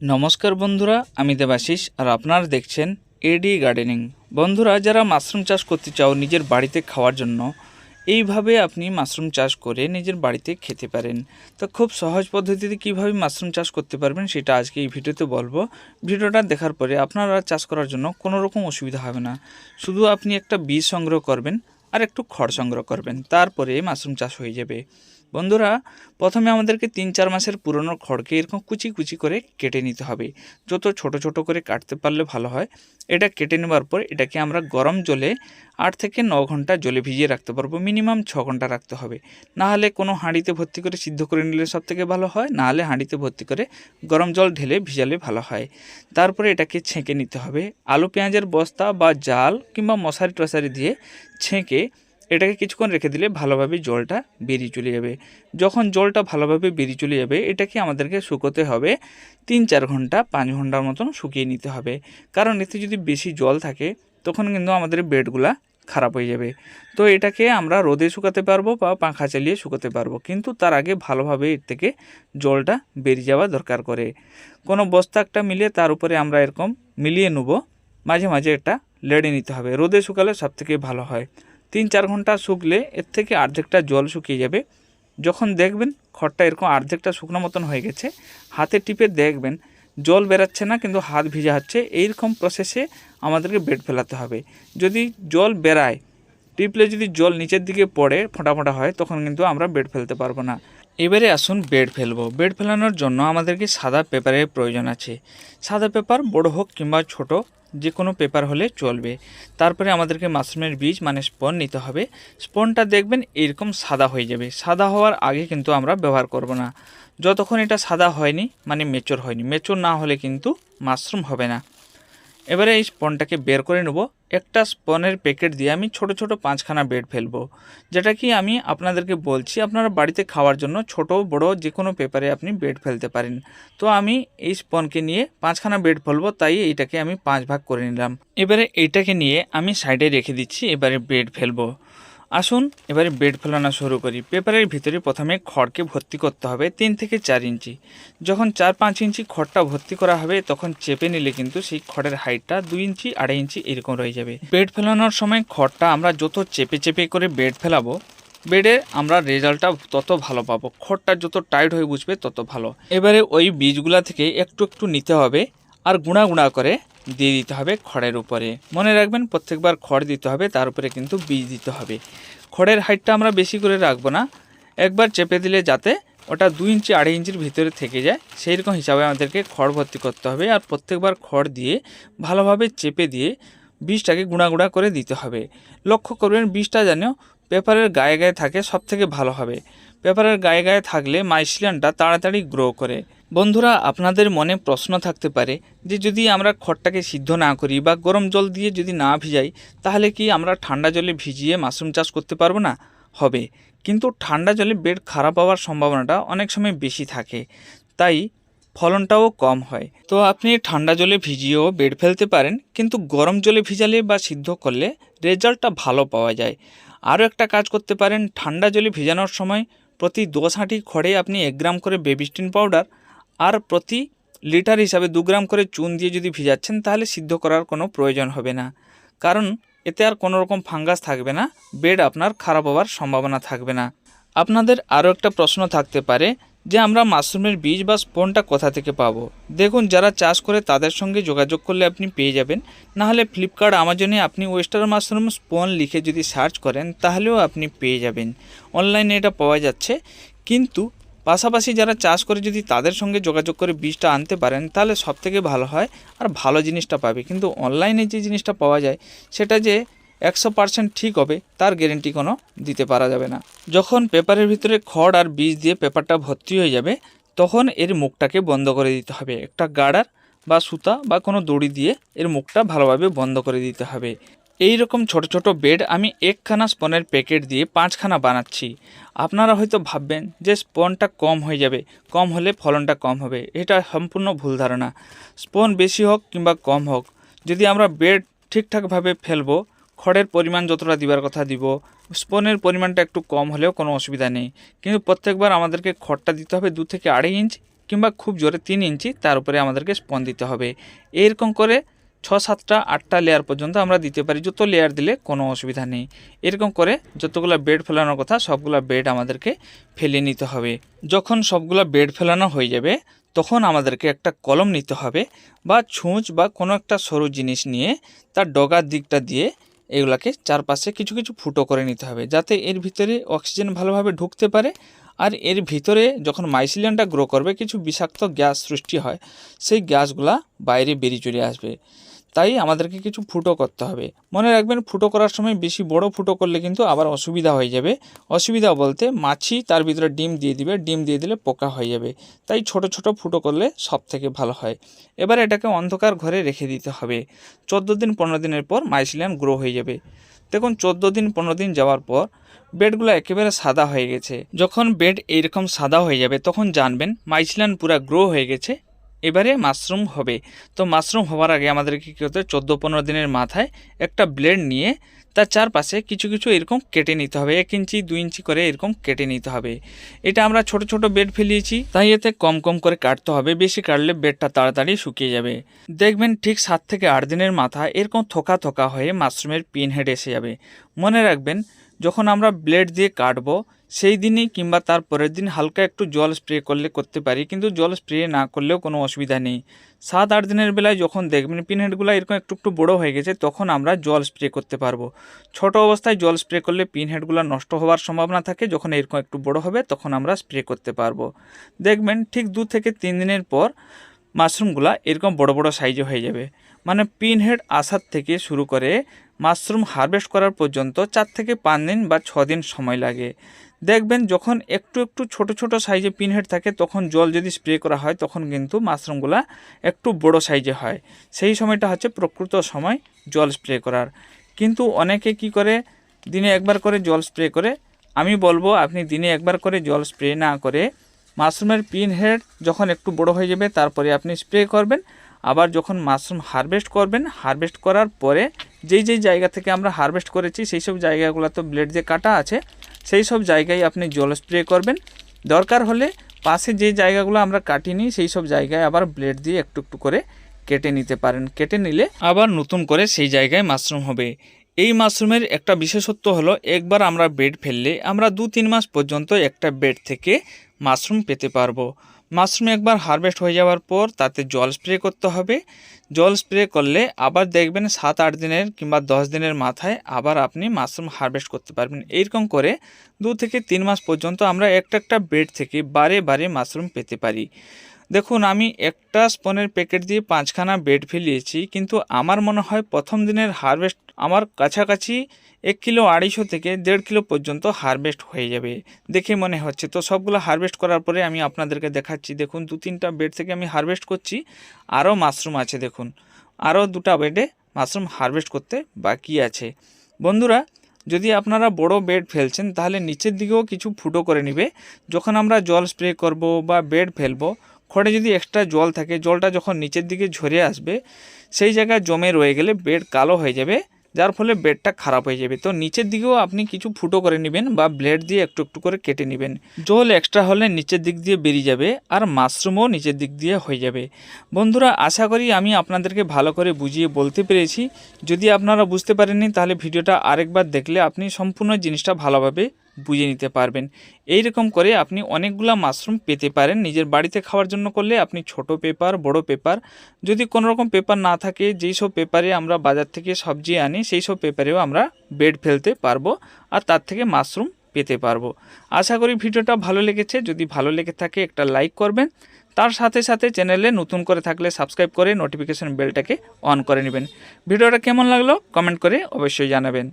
নমস্কার বন্ধুরা, আমি দেবাশিস আর আপনারা দেখছেন এডি গার্ডেনিং বন্ধুরা, যারা মাশরুম চাষ করতে চাও নিজের বাড়িতে খাওয়ার জন্য, এইভাবে আপনি মাশরুম চাষ করে নিজের বাড়িতে খেতে পারেন। তো খুব সহজ পদ্ধতিতে কীভাবে মাশরুম চাষ করতে পারবেন সেটা আজকে এই ভিডিওতে বলব। ভিডিওটা দেখার পরে আপনারা চাষ করার জন্য কোনো রকম অসুবিধা হবে না। শুধু আপনি একটা বীজ সংগ্রহ করবেন আর একটু খড় সংগ্রহ করবেন, তারপরে মাশরুম চাষ হয়ে যাবে। বন্ধুরা, প্রথমে আমাদেরকে তিন চার মাসের পুরনো খড়কে এরকম কুচি কুচি করে কেটে নিতে হবে। যত ছোট ছোট করে কাটতে পারলে ভালো হয়। এটা কেটে নেবার পর এটাকে আমরা গরম জলে আট থেকে ন ঘণ্টা জলে ভিজিয়ে রাখতে পারব। মিনিমাম ছ ঘণ্টা রাখতে হবে। না হলে কোনো হাঁড়িতে ভর্তি করে সিদ্ধ করে নিলে সব থেকে ভালো হয় না হলে হাঁড়িতে ভর্তি করে গরম জল ঢেলে ভিজালে ভালো হয়। তারপরে এটাকে ছেঁকে নিতে হবে। আলু, পেঁয়াজের বস্তা বা জাল কিংবা মশারি টশারি দিয়ে ছেঁকে এটাকে কিছুক্ষণ রেখে দিলে ভালোভাবে জলটা বেরিয়ে চলে যাবে। যখন জলটা ভালোভাবে বেরিয়ে চলে যাবে, এটাকে আমাদেরকে শুকোতে হবে তিন চার ঘণ্টা, পাঁচ ঘণ্টার মতন শুকিয়ে নিতে হবে। কারণ এতে যদি বেশি জল থাকে, তখন কিন্তু আমাদের বেডগুলা খারাপ হয়ে যাবে। তো এটাকে আমরা রোদে শুকাতে পারব বা পাখা চালিয়ে শুকাতে পারব। কিন্তু তার আগে ভালোভাবে এর থেকে জলটা বেরিয়ে যাওয়া দরকার করে। কোনো বস্তা একটা মিলিয়ে তার উপরে আমরা এরকম মিলিয়ে নেব। মাঝে মাঝে এটা লেড়ে নিতে হবে। রোদে শুকালে সবথেকে ভালো হয়। তিন চার ঘণ্টা শুকলে এর থেকে অর্ধেকটা জল শুকিয়ে যাবে। যখন দেখবেন খড়টা এরকম অর্ধেকটা শুকনো মতন হয়ে গেছে, হাতে টিপে দেখবেন জল বেরাচ্ছে না, কিন্তু হাত ভিজা হচ্ছে এইরকম প্রসেসে আমাদেরকে বেড ফেলাতে হবে। যদি জল বেরায়, টিপলে যদি জল নিচের দিকে পড়ে, ফোঁটা ফোঁটা হয়, তখন কিন্তু আমরা বেড ফেলতে পারব না। এবারে আসুন বেড ফেলব। বেড ফেলানোর জন্য আমাদেরকে সাদা পেপারের প্রয়োজন আছে। সাদা পেপার বড় হোক কিংবা ছোট যে কোনো পেপার হলে চলবে। তারপরে আমাদেরকে মাশরুমের বীজ মানে স্পন নিতে হবে। স্পনটা দেখবেন এরকম সাদা হয়ে যাবে। সাদা হওয়ার আগে কিন্তু আমরা ব্যবহার করব না। যতক্ষণ এটা সাদা হয়নি মানে মেচোর হয়নি। মেচোর না হলে কিন্তু মাশরুম হবে না। এবারে এই স্পনটাকে বের করে নেব। একটা স্পনের প্যাকেট দিয়ে আমি ছোট ছোট পাঁচখানা বেড ফেলব। যেটা কি আমি আপনাদেরকে বলছি, আপনারা বাড়িতে খাওয়ার জন্য ছোট, বড় যে কোনো পেপারে আপনি বেড ফেলতে পারেন। তো আমি এই স্পনকে নিয়ে পাঁচখানা বেড ফেলব, তাই এইটাকে আমি পাঁচ ভাগ করে নিলাম। এবারে এইটাকে নিয়ে আমি সাইডে রেখে দিচ্ছি, এবারে বেড ফেলব। আসুন, এবারে বেড ফেলানো শুরু করি। পেপারের ভিতরে প্রথমে খড়কে ভর্তি করতে হবে তিন থেকে চার ইঞ্চি। যখন চার পাঁচ ইঞ্চি খড়টা ভর্তি করা হবে, তখন চেপে নিলে কিন্তু সেই খড়ের হাইটটা দুই ইঞ্চি, আড়াই ইঞ্চি এরকম রয়ে যাবে। বেড ফেলানোর সময় খড়টা আমরা যত চেপে চেপে করে বেড ফেলাবো, বেডে আমরা রেজাল্টটা তত ভালো পাবো। খড়টা যত টাইট হয়ে বুঝবে তত ভালো। এবারে ওই বীজগুলা থেকে একটু একটু নিতে হবে। আর গুঁড়া গুঁড়া করে দিয়ে দিতে হবে খড়ের উপরে। মনে রাখবেন প্রত্যেকবার খড় দিতে হবে, তার উপরে কিন্তু বীজ দিতে হবে। খড়ের হাইটটা আমরা বেশি করে রাখব না। একবার চেপে দিলে যাতে ওটা দুই ইঞ্চি, আড়াই ইঞ্চির ভিতরে থেকে যায় সেই রকম হিসাবে আমাদেরকে খড় ভর্তি করতে হবে আর প্রত্যেকবার খড় দিয়ে ভালোভাবে চেপে দিয়ে বীজটাকে গুঁড়া গুঁড়া করে দিতে হবে। লক্ষ্য করবেন বীজটা যেন পেপারের গায়ে গায়ে থাকে সব থেকে ভালো হবে। পেপারের গায়ে গায়ে থাকলে মাইসিলিয়ানটা তাড়াতাড়ি গ্রো করে। বন্ধুরা, আপনাদের মনে প্রশ্ন থাকতে পারে যে যদি আমরা খড়টাকে সিদ্ধ না করি বা গরম জল দিয়ে যদি না ভিজাই, তাহলে কি আমরা ঠান্ডা জলে ভিজিয়ে মাশরুম চাষ করতে পারব না? হবে। কিন্তু ঠান্ডা জলে বেড খারাপ হওয়ার সম্ভাবনাটা অনেক সময় বেশি থাকে। তাই ফলনটাও কম হয়। তো আপনি ঠান্ডা জলে ভিজিয়েও বেড ফেলতে পারেন, কিন্তু গরম জলে ভিজালে বা সিদ্ধ করলে রেজাল্টটা ভালো পাওয়া যায়। আরও একটা কাজ করতে পারেন, ঠান্ডা জলে ভিজানোর সময় প্রতি দশ হাঁটি খড়ে আপনি এক গ্রাম করে বেবিস্টিন পাউডার আর প্রতি লিটার হিসাবে দু গ্রাম করে চুন দিয়ে যদি ভিজাচ্ছেন, তাহলে সিদ্ধ করার কোনো প্রয়োজন হবে না। কারণ এতে আর কোনো রকম ফাঙ্গাস থাকবে না, বেড আপনার খারাপ হওয়ার সম্ভাবনা থাকবে না। আপনাদের আরও একটা প্রশ্ন থাকতে পারে যে, আমরা মাশরুমের বীজ বা স্পোনটা কোথা থেকে পাবো? দেখুন, যারা চাষ করে তাদের সঙ্গে যোগাযোগ করলে আপনি পেয়ে যাবেন। নাহলে ফ্লিপকার্ট, আমাজনে আপনি ওয়েস্টার মাশরুম স্পোন লিখে যদি সার্চ করেন, তাহলেও আপনি পেয়ে যাবেন। অনলাইনে এটা পাওয়া যাচ্ছে। কিন্তু পাশাপাশি যারা চাষ করে যদি তাদের সঙ্গে যোগাযোগ করে বীজটা আনতে পারেন, তাহলে সব থেকে ভালো হয় আর ভালো জিনিসটা পাবে। কিন্তু অনলাইনে যে জিনিসটা পাওয়া যায়, সেটা যে একশো পার্সেন্ট ঠিক হবে, তার গ্যারেন্টি কোনো দিতে পারা যাবে না। যখন পেপারের ভিতরে খড় আর বীজ দিয়ে পেপারটা ভর্তি হয়ে যাবে, তখন এর মুখটাকে বন্ধ করে দিতে হবে। একটা গার্ডার বা সুতা বা কোনো দড়ি দিয়ে এর মুখটা ভালোভাবে বন্ধ করে দিতে হবে। এই রকম ছোট ছোট বেড আমি একখানা স্পনের প্যাকেট দিয়ে পাঁচখানা বানাচ্ছি। আপনারা হয়তো ভাববেন যে স্পনটা কম হয়ে যাবে, কম হলে ফলনটা কম হবে। এটা সম্পূর্ণ ভুল ধারণা। স্পন বেশি হোক কিংবা কম হোক, যদি আমরা বেড ঠিকঠাকভাবে ফেলব, খড়ের পরিমাণ যতটা দিবার কথা দিব স্পনের পরিমাণটা একটু কম হলেও কোনো অসুবিধা নেই। কিন্তু প্রত্যেকবার আমাদেরকে খড়টা দিতে হবে দু থেকে আড়াই ইঞ্চ কিংবা খুব জোরে তিন ইঞ্চি তার উপরে আমাদেরকে স্পন দিতে হবে। এরকম করে ছ সাতটা, আটটা লেয়ার পর্যন্ত আমরা দিতে পারি। যত লেয়ার দিলে কোনো অসুবিধা নেই। এরকম করে যতগুলো বেড ফেলানোর কথা, সবগুলো বেড আমাদেরকে ফেলে নিতে হবে। যখন সবগুলো বেড ফেলানো হয়ে যাবে, তখন আমাদেরকে একটা কলম নিতে হবে বা ছুঁচ বা কোনো একটা সরু জিনিস নিয়ে তার ডগার দিকটা দিয়ে এগুলাকে চারপাশে কিছু কিছু ফুটো করে নিতে হবে। যাতে এর ভিতরে অক্সিজেন ভালোভাবে ঢুকতে পারে আর এর ভিতরে যখন মাইসিলিয়ানটা গ্রো করবে, কিছু বিষাক্ত গ্যাস সৃষ্টি হয়, সেই গ্যাসগুলা বাইরে বেরিয়ে চলে আসবে। তাই আমাদেরকে কিছু ফুটো করতে হবে। মনে রাখবেন, ফুটো করার সময় বেশি বড় ফুটো করলে কিন্তু আবার অসুবিধা হয়ে যাবে। অসুবিধা বলতে মাছি তার ভিতরে ডিম দিয়ে দিবে, ডিম দিয়ে দিলে পোকা হয়ে যাবে। তাই ছোট ছোট ফুটো করলে সব থেকে ভালো হয়। এবার এটাকে অন্ধকার ঘরে রেখে দিতে হবে। চোদ্দ দিন, পনেরো দিনের পর মাইসিলিয়ান গ্রো হয়ে যাবে। দেখুন, চোদ্দ দিন, পনেরো দিন যাওয়ার পর বেডগুলো একেবারে সাদা হয়ে গেছে। যখন বেড এইরকম সাদা হয়ে যাবে, তখন জানবেন মাইসিলিয়ান পুরা গ্রো হয়ে গেছে। এবারে মাশরুম হবে। তো মাশরুম হওয়ার আগে আমাদেরকে কী হবে? চোদ্দ পনেরো দিনের মাথায় একটা ব্লেড নিয়ে তার চারপাশে কিছু কিছু এরকম কেটে নিতে হবে। এক ইঞ্চি, দুই ইঞ্চি করে এরকম কেটে নিতে হবে। এটা আমরা ছোট ছোট বেড ফেলিয়েছি। তাই এতে কম কম করে কাটতে হবে। বেশি কাটলে বেডটা তাড়াতাড়ি শুকিয়ে যাবে। দেখবেন ঠিক সাত থেকে আট দিনের মাথা এরকম থোকা থোকা হয়ে মাশরুমের পিন হেড এসে যাবে। মনে রাখবেন, যখন আমরা ব্লেড দিয়ে কাটবো সেই দিনই কিংবা তার পরের দিন হালকা একটু জল স্প্রে করলে করতে পারি, কিন্তু জল স্প্রে না করলেও কোনো অসুবিধা নেই। সাত আট দিনের বেলায় যখন দেখবেন পিনহেডগুলো এরকম একটু একটু বড়ো হয়ে গেছে, তখন আমরা জল স্প্রে করতে পারব। ছোট অবস্থায় জল স্প্রে করলে পিনহেডগুলো নষ্ট হওয়ার সম্ভাবনা থাকে, যখন এরকম একটু বড়ো হবে তখন আমরা স্প্রে করতে পারব। দেখবেন ঠিক দু থেকে তিন দিনের পর মাশরুমগুলো এরকম বড় বড় সাইজে হয়ে যাবে। মানে পিনহেড আসার থেকে শুরু করে মাশরুম হারভেস্ট করার পর্যন্ত চার থেকে পাঁচ দিন বা ছ দিন সময় লাগে। দেখবেন যখন একটু একটু ছোট ছোট সাইজে পিনহেড থাকে, তখন জল যদি স্প্রে করা হয়, তখন কিন্তু মাশরুমগুলা একটু বড় সাইজে হয়। সেই সময়টা হচ্ছে প্রকৃত সময় জল স্প্রে করার। কিন্তু অনেকে কি করে? দিনে একবার করে জল স্প্রে করে। আমি বলব, আপনি দিনে একবার করে জল স্প্রে না করে মাশরুমের পিন হেড যখন একটু বড় হয়ে যাবে, তারপরে আপনি স্প্রে করবেন। আবার যখন মাশরুম হারভেস্ট করবেন, হারভেস্ট করার পরে যেই যেই জায়গা থেকে আমরা হারভেস্ট করেছি, সেই সব জায়গাগুলো তো ব্লেড দিয়ে কাটা আছে। সেই সব জায়গায় আপনি জল স্প্রে করবেন। দরকার হলে পাশে যে জায়গাগুলো আমরা কাটিনি, সেই সব জায়গায় আবার ব্লেড দিয়ে একটু একটু করে কেটে নিতে পারেন। কেটে নিলে আবার নতুন করে সেই জায়গায় মাশরুম হবে। এই মাশরুমের একটা বিশেষত্ব হলো, একবার আমরা বেড ফেললে আমরা দু তিন মাস পর্যন্ত একটা বেড থেকে মাশরুম পেতে পারব। মাশরুম একবার হারভেস্ট হয়ে যাওয়ার পর তাতে জল স্প্রে করতে হবে। জল স্প্রে করলে আবার দেখবেন সাত, আট দিনের কিংবা দশ দিনের মাথায় আবার আপনি মাশরুম হারভেস্ট করতে পারবেন। এইরকম করে দু থেকে তিন মাস পর্যন্ত আমরা একটা একটা বেড থেকে বারে বারে মাশরুম পেতে পারি। দেখুন, আমি একটা স্পনের প্যাকেট দিয়ে পাঁচখানা বেড ফেলিয়েছি, কিন্তু আমার মনে হয় প্রথম দিনের হারভেস্ট আমার কাছাকাছি এক কিলো আড়াইশো থেকে দেড় কিলো পর্যন্ত হারভেস্ট হয়ে যাবে। দেখে মনে হচ্ছে। তো সবগুলো হারভেস্ট করার পরে আমি আপনাদেরকে দেখাচ্ছি। দেখুন, দু তিনটা বেড থেকে আমি হারভেস্ট করছি। আরও মাশরুম আছে, দেখুন। আরও দুটা বেডে মাশরুম হারভেস্ট করতে বাকি আছে। বন্ধুরা, যদি আপনারা বড় বেড ফেলছেন, তাহলে নিচের দিকেও কিছু ফুটো করে নেবে। যখন আমরা জল স্প্রে করব বা বেড ফেলব খড়ে যদি এক্সট্রা জল থাকে, জলটা যখন নিচের দিকে ঝরে আসবে, সেই জায়গায় জমে রয়ে গেলে বেড কালো হয়ে যাবে, যার ফলে বেডটা খারাপ হয়ে যাবে। তো নিচের দিকেও আপনি কিছু ফুটো করে নেবেন বা ব্লেড দিয়ে একটু একটু করে কেটে নেবেন। জল এক্সট্রা হলে নিচের দিক দিয়ে বেরিয়ে যাবে আর মাশরুমও নিচের দিক দিয়ে হয়ে যাবে। বন্ধুরা, আশা করি আমি আপনাদেরকে ভালো করে বুঝিয়ে বলতে পেরেছি। যদি আপনারা বুঝতে পারেননি, তাহলে ভিডিওটা আরেকবার দেখলে আপনি সম্পূর্ণ জিনিসটা ভালোভাবে বুঝে নিতে পারবেন। এই রকম করে আপনি অনেকগুলা মাশরুম পেতে পারেন। নিজের বাড়িতে খাওয়ার জন্য করলে আপনি ছোট পেপার, বড় পেপার, যদি কোনো রকম পেপার না থাকে, যেই সব পেপারে আমরা বাজার থেকে সবজি আনি, সেই সব পেপারেও আমরা বেড ফেলতে পারব আর তার থেকে মাশরুম পেতে পারব। আশা করি ভিডিওটা ভালো লেগেছে। যদি ভালো লেগে থাকে, একটা লাইক করবেন। তার সাথে সাথে চ্যানেলে নতুন করে থাকলে সাবস্ক্রাইব করে নোটিফিকেশন বেলটাকে অন করে নেবেন। ভিডিওটা কেমন লাগল? কমেন্ট করে অবশ্যই জানাবেন।